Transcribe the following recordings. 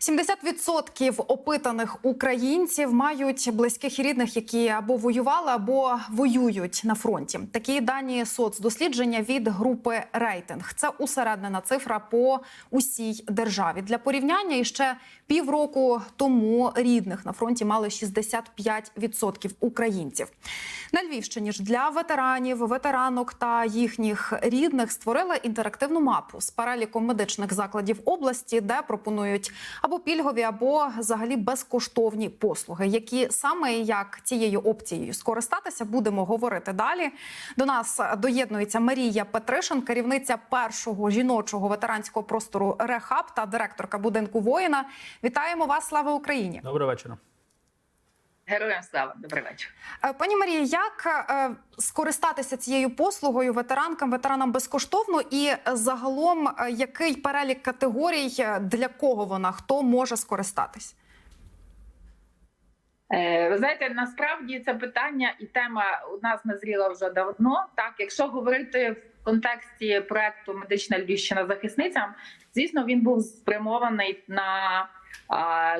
70% опитаних українців мають близьких і рідних, які або воювали, або воюють на фронті. Такі дані соцдослідження від групи рейтинг. Це усереднена цифра по усій державі. Для порівняння іще півроку тому рідних на фронті мали 65% українців. На Львівщині ж для ветеранів, ветеранок та їхніх рідних створили інтерактивну мапу з переліком медичних закладів області, де пропонують або пільгові, або взагалі безкоштовні послуги. Які саме і як цією опцією скористатися, будемо говорити далі. До нас доєднується Марія Петришин, керівниця першого жіночого ветеранського простору Рехаб та директорка будинку воїна. Вітаємо вас! Слава Україні! Доброго вечора. Героям слава, добрий вечір. Е, Пані Марія, як е, скористатися цією послугою ветеранкам, ветеранам безкоштовно, і загалом е, який перелік категорій для кого вона хто може скористатись? Ви знаєте, насправді це питання і тема у нас назріла вже давно. Так, якщо говорити в контексті проекту Медична Львівщина захисницям, звісно, він був спрямований на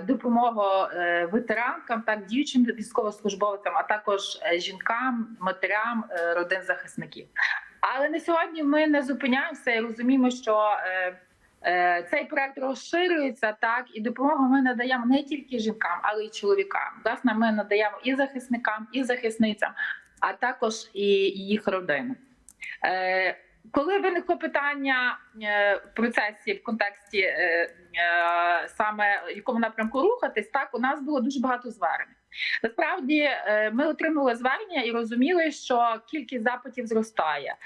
допомогу е, ветеранкам, так діючим військовослужбовцям, а також е, жінкам, матерям е, родин захисників. Але на сьогодні ми не зупиняємося і розуміємо, що Цей проект розширюється так, і допомогу ми надаємо не тільки жінкам, але й чоловікам. Власне, ми надаємо і захисникам, і захисницям, а також і їх родинам. Коли виникло питання е, в процесі в контексті е, е, саме якому напрямку рухатись, так у нас було дуже багато звернень. Насправді ми отримали звернення і розуміли, що кількість запитів зростає.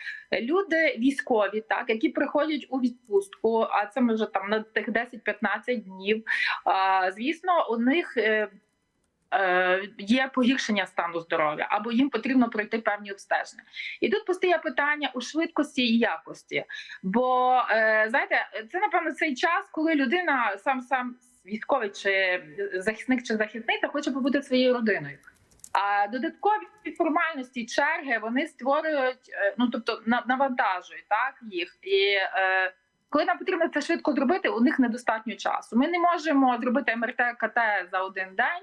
Люди військові, так які приходять у відпустку, а це може там на тих 10-15 днів. Звісно, у них. Е, Є погіршення стану здоров'я, або їм потрібно пройти певні обстеження, і тут постає питання у швидкості і якості. Бо е, знаєте, це напевно цей час, коли людина сам сам військовий чи захисник чи захисниця хоче побути своєю родиною. А додаткові формальності черги вони створюють, е, ну тобто на- навантажують так їх. І коли нам потрібно це швидко зробити, у них недостатньо часу. Ми не можемо зробити МРТ КТ за один день.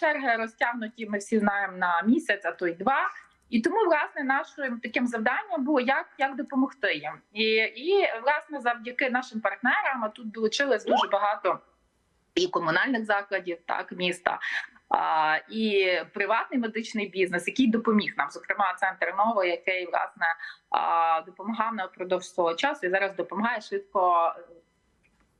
Черги розтягнуті, ми всі знаємо на місяць, а то й два. І тому, власне, нашим таким завданням було як, як допомогти їм. І, і власне, завдяки нашим партнерам а тут долучилось дуже багато і комунальних закладів, так міста. І приватний медичний бізнес, який допоміг нам, зокрема, центр Нова, який власне допомагав нам впродовж свого часу і зараз допомагає швидко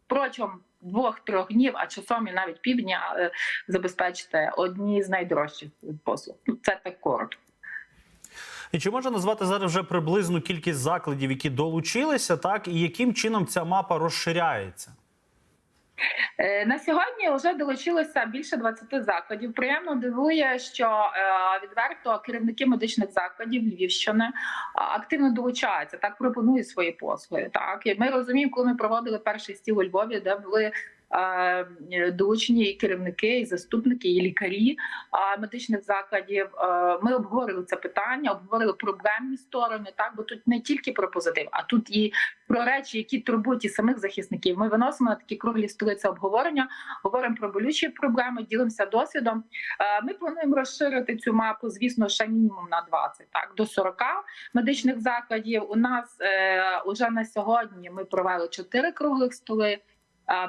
протягом двох-трьох днів, а часом і навіть півдня е, забезпечити одні з найдорожчих послуг. Ну, Це так коротко. І чи можна назвати зараз вже приблизну кількість закладів, які долучилися, так і яким чином ця мапа розширяється? Е, На сьогодні вже долучилося більше 20 закладів. Приємно дивує, що е, відверто керівники медичних закладів Львівщини активно долучаються, так пропонують свої послуги. Так і ми розуміємо, коли ми проводили перший стіл у Львові, де були. Е, Долучені і керівники, і заступники, і лікарі медичних закладів. Е, Ми обговорили це питання, обговорили проблемні сторони. Так, бо тут не тільки про позитив, а тут і про речі, які турбують і самих захисників. Ми виносимо на такі круглі столи це обговорення, говоримо про болючі проблеми, ділимося досвідом. Е, Ми плануємо розширити цю мапу, звісно, ще мінімум на 20, так до 40 медичних закладів. У нас уже на сьогодні ми провели 4 круглих столи.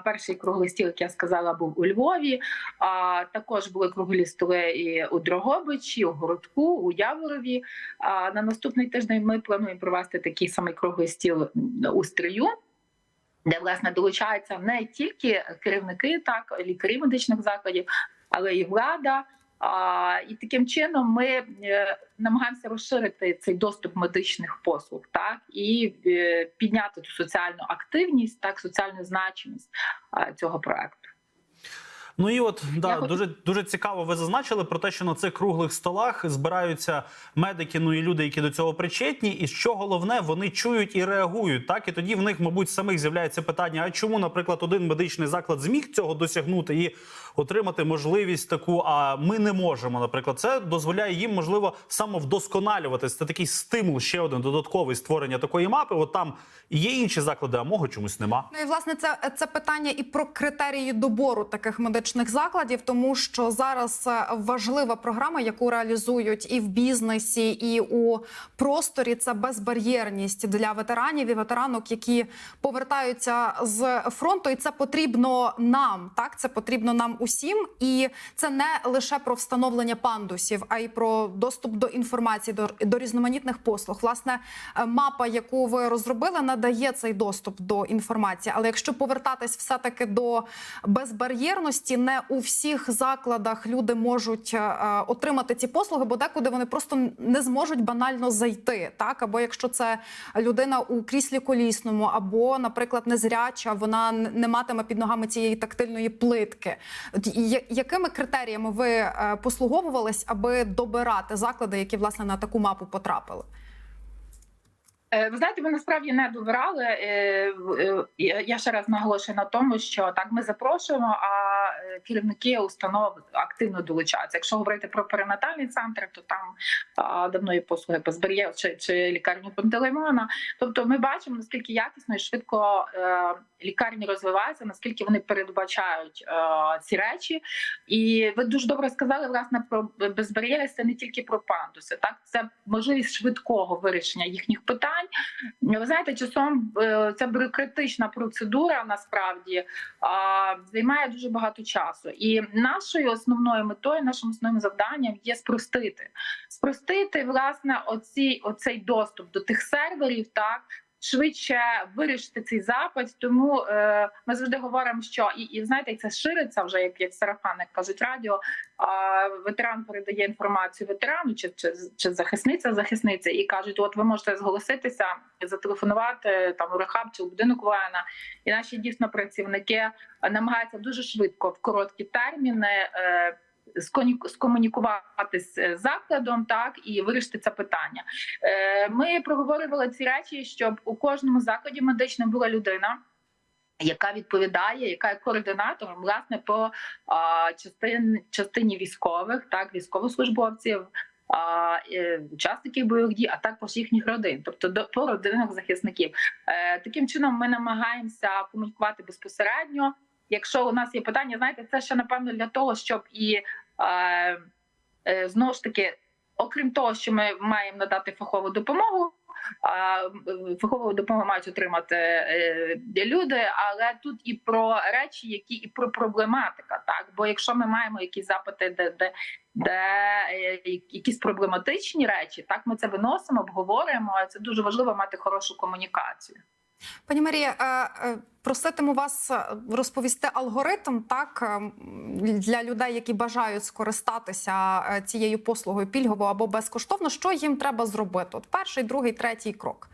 Перший круглий стіл, як я сказала, був у Львові. А також були круглі столи і у Дрогобичі, у Городку, у Яворові. А на наступний тиждень ми плануємо провести такий самий круглий стіл у Стрию. Де власне долучаються не тільки керівники, так лікарі медичних закладів, але і влада. І таким чином ми е, намагаємося розширити цей доступ медичних послуг, так і е, підняти ту соціальну активність, так соціальну значимість цього проекту. Ну і от да, Я дуже дуже цікаво. Ви зазначили про те, що на цих круглих столах збираються медики, ну і люди, які до цього причетні, і що головне, вони чують і реагують. Так і тоді в них, мабуть, самих з'являється питання: а чому, наприклад, один медичний заклад зміг цього досягнути і отримати можливість таку, а ми не можемо. Наприклад, це дозволяє їм можливо самовдосконалюватись. Це такий стимул, ще один додатковий створення такої мапи. От там є інші заклади, а мого чомусь нема. Ну і власне це, це питання і про критерії добору таких медичних закладів, тому що зараз е, важлива програма, яку реалізують і в бізнесі, і у просторі. Це безбар'єрність для ветеранів і ветеранок, які повертаються з фронту, і це потрібно нам. Так, це потрібно нам усім, і це не лише про встановлення пандусів, а й про доступ до інформації, до, до різноманітних послуг. Власне, е, мапа, яку ви розробили, надає цей доступ до інформації. Але якщо повертатись все таки до безбар'єрності, не у всіх закладах люди можуть е, е, отримати ці послуги, бо декуди вони просто не зможуть банально зайти. Так або якщо це людина у кріслі колісному, або, наприклад, незряча, вона не матиме під ногами цієї тактильної плитки. Якими критеріями ви е, послуговувались, аби добирати заклади, які власне на таку мапу потрапили? Ви знаєте, ми насправді не е, Я ще раз наголошую на тому, що так ми запрошуємо, а керівники установ активно долучаються. Якщо говорити про перинатальний центр, то там а, давно є послуги безбар'єр чи, чи лікарню Пантелеймона. Тобто, ми бачимо наскільки якісно і швидко е, лікарні розвиваються, наскільки вони передбачають е, ці речі. І ви дуже добре сказали власне про безбар'єрність. Це не тільки про пандуси, так це можливість швидкого вирішення їхніх питань. Ви знаєте, часом е, ця бюрократична процедура насправді займає дуже багато часу. І нашою основною метою, нашим основним завданням є спростити. Спростити власне оці, оцей доступ до тих серверів, так. Швидше вирішити цей запит, тому е, ми завжди говоримо, що і, і знаєте, це шириться вже як, як сарафан, як кажуть радіо. А ветеран передає інформацію ветерану чи, чи, чи захисниця захисниця, і кажуть: от ви можете зголоситися, зателефонувати там у рехаб чи у будинок воїна. І наші дійсно працівники намагаються дуже швидко в короткі терміни. Е, скомунікувати з закладом, так і вирішити це питання. Е, Ми проговорювали ці речі, щоб у кожному закладі медичному була людина. Яка відповідає, яка є координатором власне по а, частин, частині військових, так військовослужбовців, а, е, учасників бойових дій, а також їхніх родин, тобто до по родинах захисників. Е, таким чином ми намагаємося комунікувати безпосередньо. Якщо у нас є питання, знаєте, це ще напевно для того, щоб і е, е, знову ж таки, окрім того, що ми маємо надати фахову допомогу. е, Фахову допомогу мають отримати е, люди, але тут і про речі, які і про проблематика. Так, бо якщо ми маємо якісь запити, де де, де е, якісь проблематичні речі, так ми це виносимо, обговорюємо. Це дуже важливо мати хорошу комунікацію. Пані Марія, е, е, проситиму вас е, розповісти алгоритм так для людей, які бажають скористатися цією послугою пільгово або безкоштовно. Що їм треба зробити? От перший, другий, третій крок.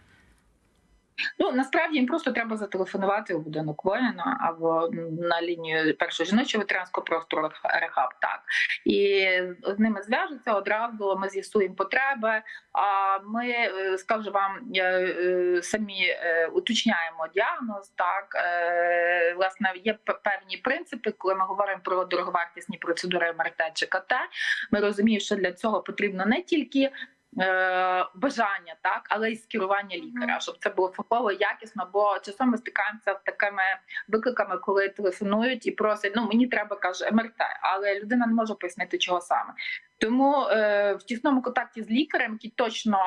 Ну насправді їм просто треба зателефонувати у будинок воїна або на лінію першого жіночого ветеранського простору рехаб. Так і з ними зв'яжуться одразу. Ми з'ясуємо потреби. А ми е, скажу вам е, самі е, уточняємо діагноз. Так власне є певні принципи, коли ми говоримо про дороговартісні процедури МРТ чи КТ. Ми розуміємо, що для цього потрібно не тільки бажання, так, але й скерування лікаря, щоб це було фахово, якісно. Бо часом ми стикаємося з такими викликами, коли телефонують і просять, ну мені треба каже МРТ, але людина не може пояснити, чого саме. Тому е, в тісному контакті з лікарем, який точно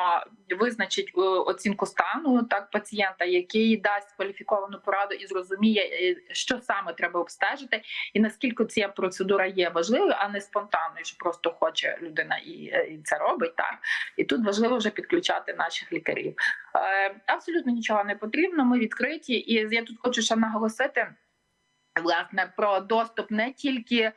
визначить е, оцінку стану так пацієнта, який дасть кваліфіковану пораду і зрозуміє, е, що саме треба обстежити, і наскільки ця процедура є важливою, а не спонтанною, що просто хоче людина і, е, і це робить. Так і тут важливо вже підключати наших лікарів. Е, абсолютно нічого не потрібно. Ми відкриті, і я тут хочу ще наголосити. Власне, про доступ не тільки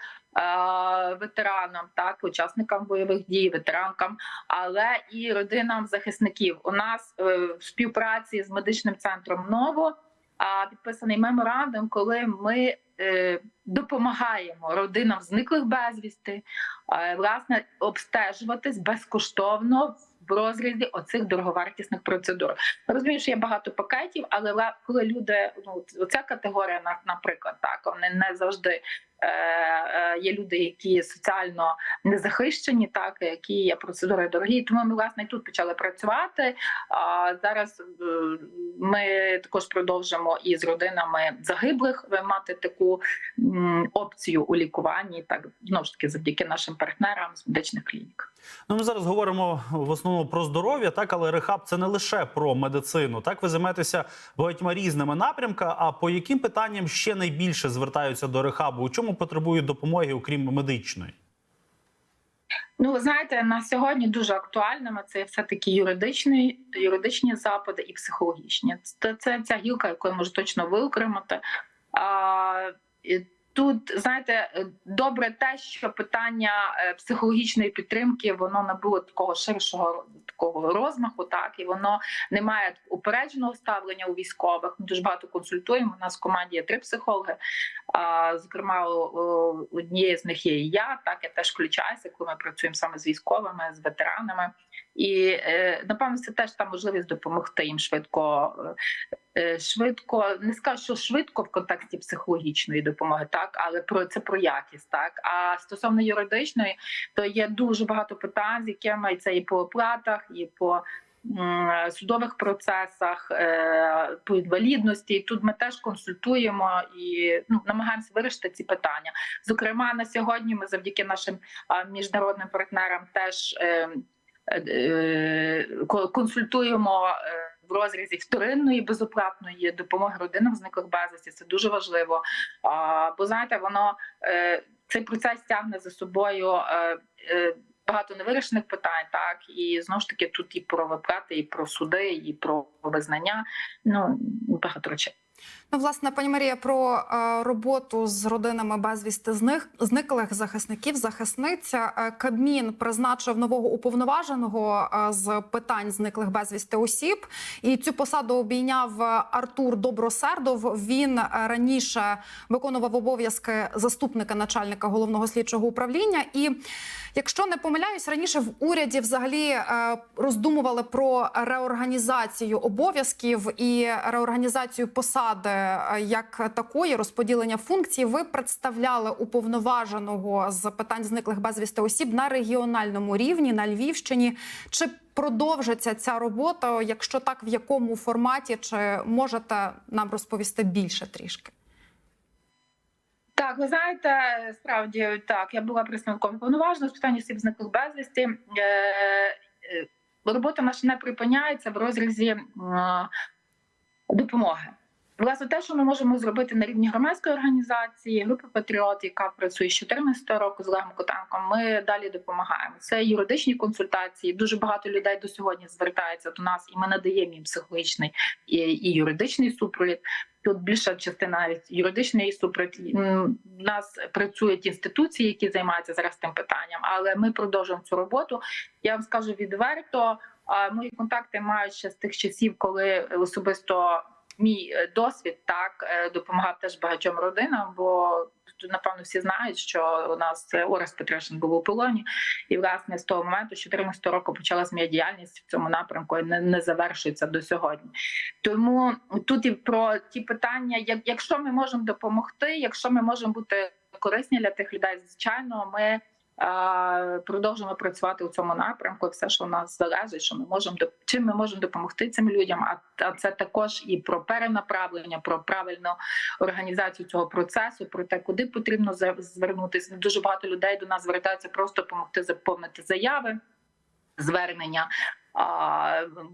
ветеранам, так учасникам бойових дій, ветеранкам, але і родинам захисників. У нас е, в співпраці з медичним центром НОВО підписаний меморандум, коли ми е, допомагаємо родинам зниклих безвісти, е, власне, обстежуватись безкоштовно в розрізі оцих дороговартісних процедур. Розумію, що є багато пакетів, але коли люди, ну оця категорія, на- наприклад, так вони не завжди е, е, є люди, які соціально незахищені, так які є процедури дорогі. Тому ми власне тут почали працювати. А зараз е, ми також продовжимо і з родинами загиблих мати таку опцію у лікуванні, так знову ж таки завдяки нашим партнерам з медичних клінік. Ну, ми зараз говоримо в основному про здоров'я, так але рехаб це не лише про медицину. Так ви займаєтеся багатьма різними напрямками. А по яким питанням ще найбільше звертаються до рехабу? У чому потребують допомоги, окрім медичної? Ну, ви знаєте, на сьогодні дуже актуальними це все таки юридичні, юридичні запити і психологічні. Це, це ця гілка, яку я можу точно виокремити. А, тут знаєте, е, добре те, що питання е, психологічної підтримки воно набуло такого ширшого такого розмаху, так і воно не має упередженого ставлення у військових. Ми дуже багато консультуємо. У нас в команді є три психологи. Зокрема, однієї з них є і я. Так я теж включаюся, коли ми працюємо саме з військовими, з ветеранами. І е, напевно, це теж та можливість допомогти їм швидко. Е, Швидко не скажу, що швидко в контексті психологічної допомоги, так але про це про якість, так а стосовно юридичної, то є дуже багато питань, з якими це і по оплатах, і по судових процесах, е, по інвалідності. Тут ми теж консультуємо і ну, намагаємося вирішити ці питання. Зокрема, на сьогодні ми завдяки нашим міжнародним партнерам теж. е, е, консультуємо в розрізі вторинної безоплатної допомоги родинам зниклих безвісті. Це дуже важливо. Бо знаєте, воно е, цей процес тягне за собою е, е, багато невирішених питань, так і знову ж таки тут і про виплати, і про суди, і про визнання. Ну багато речей. Ну, власне, пані Марія, про е, роботу з родинами безвісти зник зниклих захисників, захисниця Е, Кабмін призначив нового уповноваженого е, з питань зниклих безвісти осіб, і цю посаду обійняв Артур Добросердов. Він раніше виконував обов'язки заступника начальника головного слідчого управління. І якщо не помиляюсь, раніше в уряді взагалі роздумували про реорганізацію обов'язків і реорганізацію посади як такої, розподілення функцій. Ви представляли уповноваженого з питань зниклих безвісти осіб на регіональному рівні на Львівщині. Чи продовжиться ця робота? Якщо так, в якому форматі, чи можете нам розповісти більше трішки? Так, ви знаєте, справді так. Я була представником повноважного з питань осіб зниклих безвісті. Е, е, робота наша не припиняється в розрізі е, допомоги. Власне, те, що ми можемо зробити на рівні громадської організації, групи Патріот, яка працює з 2014 року з Олегом Котенком, ми далі допомагаємо. Це юридичні консультації. Дуже багато людей до сьогодні звертається до нас, і ми надаємо їм психологічний і, і юридичний супровід. Тут більша частина навіть юридичної супровід. У нас працюють інституції, які займаються зараз тим питанням, але ми продовжуємо цю роботу. Я вам скажу відверто. Мої контакти мають ще з тих часів, коли особисто мій е, досвід так е, допомагав теж багатьом родинам, бо тут, напевно всі знають, що у нас е, Орест Петришин був у полоні, і власне з того моменту, з 14 року почалась моя діяльність в цьому напрямку і не, не завершується до сьогодні. Тому тут і про ті питання, як якщо ми можемо допомогти, якщо ми можемо бути корисні для тих людей, звичайно, ми. Продовжуємо працювати у цьому напрямку. Все, що у нас залежить, що ми можемо чим ми можемо допомогти цим людям. А, це також і про перенаправлення, про правильну організацію цього процесу, про те, куди потрібно звернутися. Дуже багато людей до нас звертаються просто допомогти заповнити заяви, звернення.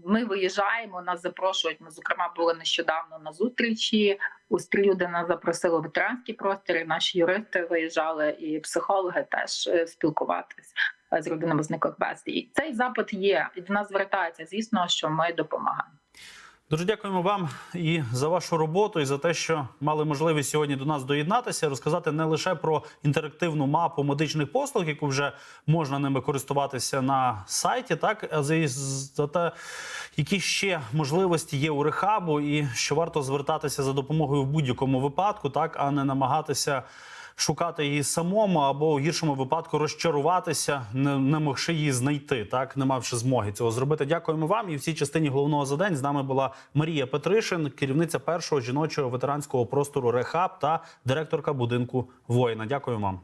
Ми виїжджаємо, нас запрошують. Ми зокрема були нещодавно на зустрічі. У стрію, де нас запросили ветеранські простори. Наші юристи виїжджали, і психологи теж спілкуватися спілкуватись е, з родинами зниклих безвісти. Цей запит є. І до нас звертається. Звісно, що ми допомагаємо. Дуже дякуємо вам і за вашу роботу, і за те, що мали можливість сьогодні до нас доєднатися, розказати не лише про інтерактивну мапу медичних послуг, яку вже можна ними користуватися на сайті, так а за, те, які ще можливості є у рехабу, і що варто звертатися за допомогою в будь-якому випадку, так а не намагатися. Шукати її самому або у гіршому випадку розчаруватися, не, не могши її знайти, так не мавши змоги цього зробити. Дякуємо вам. І в цій частині головного за день з нами була Марія Петришин, керівниця першого жіночого ветеранського простору Рехаб та директорка будинку воїна. Дякую вам.